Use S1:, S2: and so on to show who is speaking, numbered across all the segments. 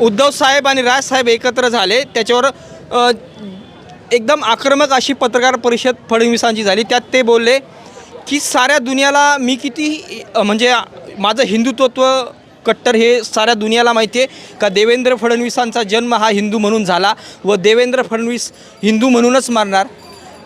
S1: उद्धव साहेब आणि राजसाहेब एकत्र झाले. त्याच्यावर एकदम आक्रमक अशी पत्रकार परिषद फडणवीसांची झाली. त्यात ते बोलले की साऱ्या दुनियाला मी किती म्हणजे माझं हिंदुत्व कट्टर हे साऱ्या दुनियाला माहिती आहे का? देवेंद्र फडणवीसांचा जन्म हा हिंदू म्हणून झाला व देवेंद्र फडणवीस हिंदू म्हणूनच मारणार.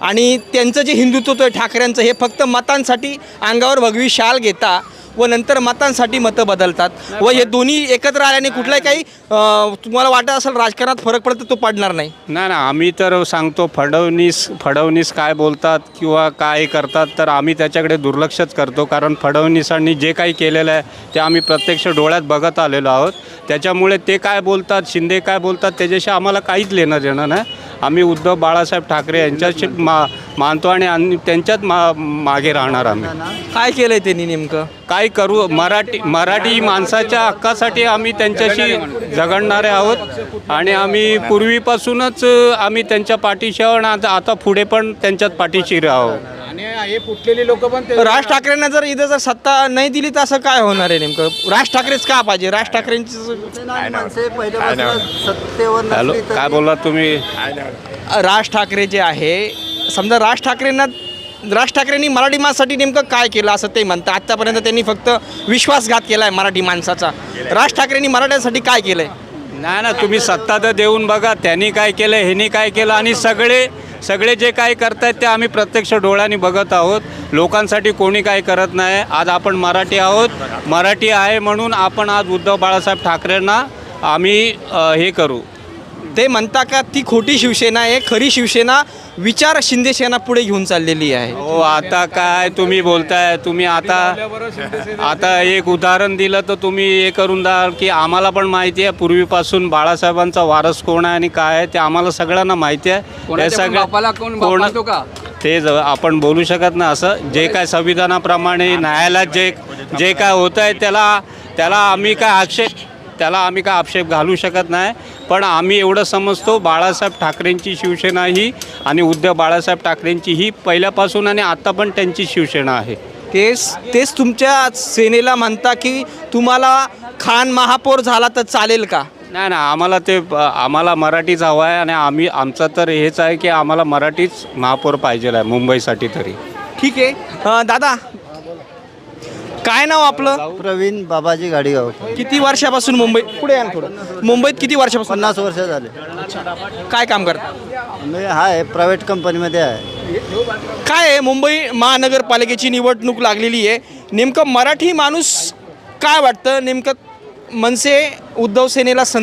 S1: आणि त्यांचं जे हिंदुत्व आहे ठाकरेंचं हे फक्त मतांसाठी अंगावर भगवी शाल घेता व नंतर मतांसाठी मतं बदलतात. व हे दोन्ही एकत्र आल्याने कुठलाही काही अ, तुम्हाला वाटत असेल राजकारणात फरक पडतो तो पडणार नाही.
S2: नाही ना आम्ही तर सांगतो फडणवीस फडणवीस काय बोलतात किंवा काय करतात तर आम्ही त्याच्याकडे दुर्लक्षच करतो. कारण फडणवीसांनी जे काही केलेलं आहे ते आम्ही प्रत्यक्ष डोळ्यात बघत आलेलो आहोत. त्याच्यामुळे ते काय बोलतात शिंदे काय बोलतात त्याच्याशी आम्हाला काहीच लेणं देणं नाही. आम्ही उद्धव बाळासाहेब ठाकरे यांच्याशी मा मानतो आणि त्यांच्याच मा मागे राहणार आम्ही.
S1: काय केलंय त्यांनी नेमकं?
S2: काय करू? मराठी मराठी माणसाच्या हक्कासाठी आम्ही त्यांच्याशी झगडणारे आहोत आणि आम्ही पूर्वीपासूनच आम्ही त्यांच्या पाठीशी आहोत आणि आता आता पुढे पण त्यांच्याच पाठीशी राहू.
S3: आणि हे फुटलेली लोक पण ते
S1: राज ठाकरेंना जर इथं जर सत्ता नाही दिली तर असं काय होणार आहे नेमकं? राज ठाकरेच का पाहिजे? राज ठाकरेंची
S4: सत्तेवर
S2: काय बोलला तुम्ही?
S1: राज ठाकरे जे आहे समजा राज ठाकरेंना राज ठाकरेंनी मराठी माणसासाठी नेमकं काय केलं असं ते म्हणतात. आत्तापर्यंत त्यांनी फक्त विश्वासघात केला आहे मराठी माणसाचा. राज ठाकरेंनी मराठ्यांसाठी काय केलं आहे
S2: नाही ना तुम्ही सत्ता तर देऊन बघा त्यांनी काय केलं ह्यांनी काय केलं आणि सगळे सगळे जे काय करतायत ते आम्ही प्रत्यक्ष डोळ्यांनी बघत आहोत. लोकांसाठी कोणी काय करत नाही. आज आपण मराठी आहोत. मराठी आहे म्हणून आपण आज उद्धव बाळासाहेब ठाकरेंना आम्ही हे करू.
S1: ते म्हणता का ती खोटी शिवसेना आहे खरी शिवसेना विचार शिंदे सेना पुढे घेऊन चाललेली आहे
S2: हो आता काय तुम्ही बोलताय तुम्ही आता आता एक उदाहरण दिलं तर तुम्ही हे करून द्याल की आम्हाला पण माहिती आहे पूर्वीपासून बाळासाहेबांचा वारस कोण आहे आणि काय आहे ते आम्हाला सगळ्यांना माहिती आहे हे
S3: का?
S2: ते ज- आपण बोलू शकत नाही असं जे काय संविधानाप्रमाणे न्यायालयात जे जे काय होतं आहे त्याला त्याला आम्ही काय आक्षेप त्याला आम्ही काय आक्षेप घालू शकत नाही. पण आम्ही एवढं समजतो बाळासाहेब ठाकरेंची शिवसेना ही आणि उद्धव बाळासाहेब ठाकरेंची ही पहिल्यापासून आणि आत्ता पण त्यांची शिवसेना आहे.
S1: तेच तेच तुमच्या सेनेला म्हणता की तुम्हाला खान महापौर झाला तर चालेल का?
S2: नाही ना आम्हाला ते आम्हाला मराठीच हवं आहे आणि आम्ही आमचं तर हेच आहे की आम्हाला मराठीच महापौर पाहिजे आहे मुंबईसाठी तरी.
S1: ठीक आहे. दादा काय नाव आपलं?
S4: प्रवीण बाबाजी गाडीगाव.
S1: किती वर्षापासून मुंबईत पुढे या ना थोडं? मुंबईत किती वर्षापासून?
S4: पन्नास वर्ष झाले.
S1: काय काम करता?
S4: मी आहे प्रायव्हेट कंपनीमध्ये आहे.
S1: काय आहे? मुंबई महानगरपालिकेची निवडणूक लागलेली आहे. नेमकं मराठी माणूस काय वाटतं? नेमकं मनसे उद्धव सेनेला संधी